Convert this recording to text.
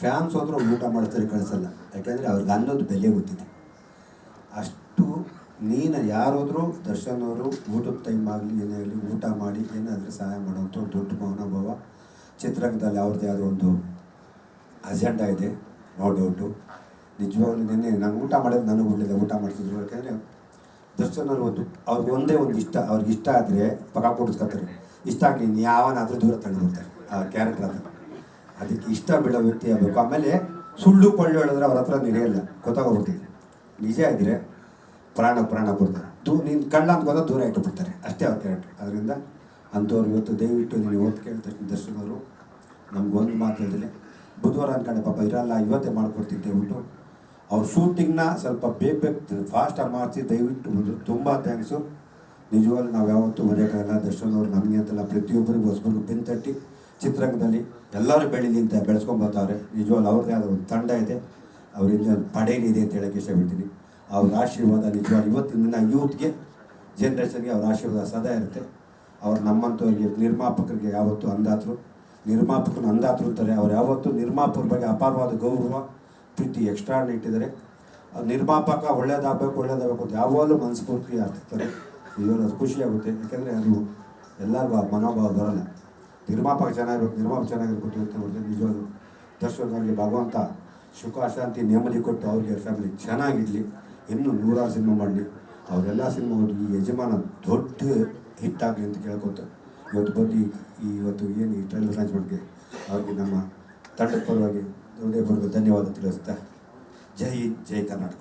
Fans ಹೋದ್ರೂ ಊಟ ಮಾಡ್ತಾರೆ ಕಳಿಸಲ್ಲ ಯಾಕೆಂದರೆ ಅವ್ರಿಗೆ ಅನ್ನೋದು ಬೆಲೆ ಗೊತ್ತಿದೆ. ಅಷ್ಟು ನೀನು ಯಾರೋದ್ರೂ ದರ್ಶನ್ ಅವರು ಊಟದ ಟೈಮ್ ಆಗಲಿ, ಏನೇ ಆಗಲಿ, ಊಟ ಮಾಡಿ ಏನಾದರೂ ಸಹಾಯ ಮಾಡುವಂಥ ಒಂದು ದೊಡ್ಡ ಮನೋಭಾವ ಚಿತ್ರರಂಗದಲ್ಲಿ ಅವ್ರದ್ದೇ ಆದ ಒಂದು ಅಜೆಂಡಾ ಇದೆ ನೋ ಡೌಟು ನಿಜವಾಗ್ಲೂ ನಿನ್ನೆ ನಾನು ಊಟ ಮಾಡೋದು ನನಗೆ ಒಳ್ಳೆಯದು ಊಟ ಮಾಡ್ತಿದ್ರು. ಯಾಕೆಂದರೆ ದರ್ಶನ್ ಅವ್ರು ಒಂದು, ಅವ್ರಿಗೆ ಒಂದೇ ಒಂದು ಇಷ್ಟ, ಅವ್ರಿಗೆ ಇಷ್ಟ ಆದರೆ ಪಕ್ಕ ಕೊಡಿಸ್ಕೊತಾರೆ ಇಷ್ಟ ಆಗಲಿ ಯಾವನಾದರೂ ದೂರ ತಗೊಂಡು ಆ ಕ್ಯಾರೆಕ್ಟರ್ ಅದು ಅದಕ್ಕೆ ಇಷ್ಟ ಬೀಳೋ ವ್ಯಕ್ತಿ ಆಗಬೇಕು. ಆಮೇಲೆ ಸುಳ್ಳು ಪಳ್ಳು ಹೇಳಿದ್ರೆ ಅವ್ರ ಹತ್ರ ನಡೆಯಲ್ಲ ಗೊತ್ತಾಗೋಗ್ಬಿಡ್ತೀವಿ ನಿಜ ಇದ್ರೆ ಪ್ರಾಣ ಪ್ರಾಣ ಕೊಡ್ತಾರೆ. ದೂ ನಿನ್ನ ಕಳ್ಳ ಅಂತ ಗೊತ್ತಾ ದೂರ ಇಟ್ಟುಬಿಡ್ತಾರೆ ಅಷ್ಟೇ ಅವ್ರ ಕ್ಯಾರೆಕ್ಟರ್ ಅದರಿಂದ ಅಂಥವ್ರು ಇವತ್ತು ದಯವಿಟ್ಟು ನೀವು ಓದ್ ಕೇಳಿದ ದರ್ಶನ್ ಅವರು ನಮ್ಗೊಂದು ಮಾತು ಹೇಳಿದ್ರೆ ಬುಧವಾರ ಅನ್ಕೊಂಡೆ, ಪಾಪ ಇರಲ್ಲ, ಇವತ್ತೇ ಮಾಡ್ಕೊಡ್ತೀನಿ ಅಂತ ಹೇಳ್ಬಿಟ್ಟು ಅವ್ರ ಶೂಟಿಂಗ್ನ ಸ್ವಲ್ಪ ಬೇಗ ಬೇಗ ಫಾಸ್ಟಾಗಿ ಮಾಡಿಸಿ ದಯವಿಟ್ಟು ಬಂದರು. ತುಂಬ ಥ್ಯಾಂಕ್ಸು ನಿಜವಾಗ್ಲೂ ನಾವು ಯಾವತ್ತೂ ಮರೆಯೋಕ್ಕಾಗಲ್ಲ. ದರ್ಶನ್ ಅವರು ನಮಗೆ ಅಂತಲ್ಲ ಪ್ರತಿಯೊಬ್ಬರಿಗೂ ಹೊಸಬರಿಗೂ ಬೆನ್ ತಟ್ಟಿ ಚಿತ್ರರಂಗದಲ್ಲಿ ಎಲ್ಲರೂ ಬೆಳೀಲಿ ಅಂತ ಬೆಳೆಸ್ಕೊಂಬರ್ತಾರೆ ನಿಜವಾಗ್ಲು ಅವ್ರದ್ದೇ ಆದ ಒಂದು ತಂಡ ಇದೆ. ಅವರಿಂದ ಒಂದು ಪಡೆಯಲಿದೆ ಅಂತ ಹೇಳಕ್ಕೆ ಇಷ್ಟಪಡ್ತೀನಿ. ಅವ್ರ ಆಶೀರ್ವಾದ ನಿಜವಾಗ್ಲೂ ಇವತ್ತಿನ ಯೂತ್ಗೆ ಜನ್ರೇಷನ್ಗೆ ಅವ್ರ ಆಶೀರ್ವಾದ ಸದಾ ಇರುತ್ತೆ. ಅವ್ರು ನಮ್ಮಂಥವ್ರಿಗೆ, ನಿರ್ಮಾಪಕರಿಗೆ ಯಾವತ್ತೂ ಅಂದಾತರು. ನಿರ್ಮಾಪಕರು ಅಂದಾತರು ಅಂತಾರೆ. ಅವ್ರು ಯಾವತ್ತೂ ನಿರ್ಮಾಪಕರ ಬಗ್ಗೆ ಅಪಾರವಾದ ಗೌರವ, ಪ್ರೀತಿ ಎಕ್ಸ್ಟ್ರಾ ಇಟ್ಟಿದ್ದಾರೆ. ನಿರ್ಮಾಪಕ ಒಳ್ಳೇದಾಗಬೇಕು ಒಳ್ಳೇದಾಗಬೇಕು ಅಂತ ಯಾವಾಗಲೂ ಮನಸ್ಫೂರ್ತಿ ಆಗ್ತಿರ್ತಾರೆ. ಇವಾಗ ಅದು ಖುಷಿಯಾಗುತ್ತೆ. ಯಾಕೆಂದರೆ ಅದು ಎಲ್ಲರಿಗೂ ಆ ಮನೋಭಾವ ಬರಲ್ಲ. ನಿರ್ಮಾಪಕ ಚೆನ್ನಾಗಿರ್ಬೇಕು ನಿರ್ಮಾಪಕ ಚೆನ್ನಾಗಿರ್ಬೇಕು ಅಂತ ನೋಡಿದ್ರೆ ನಿಜವಾಗ್ಲೂ ದರ್ಶಕರಿಗೆ ಭಗವಂತ ಸುಖ, ಶಾಂತಿ, ನೆಮ್ಮದಿ ಕೊಟ್ಟು ಅವ್ರಿಗೆ ಫ್ಯಾಮಿಲಿ ಚೆನ್ನಾಗಿರಲಿ. ಇನ್ನೂ ನೂರಾರು ಸಿನಿಮಾ ಮಾಡಲಿ. ಅವರೆಲ್ಲ ಸಿನಿಮಾ ಈ ಯಜಮಾನ ದೊಡ್ಡ ಹಿಟ್ ಆಗಲಿ ಅಂತ ಕೇಳ್ಕೊತ ಇವತ್ತು ಬಂದು ಇವತ್ತು ಏನು ಈ ಟ್ರೈಲರ್ ಲಾಂಚ್ ಮಾಡಿದೆ ಅವ್ರಿಗೆ ನಮ್ಮ ತಂಡದ ಪರವಾಗಿ ಹೃದಯಪೂರ್ವಕ ಧನ್ಯವಾದ ತಿಳಿಸ್ತಾ. ಜೈ ಜೈ ಕರ್ನಾಟಕ.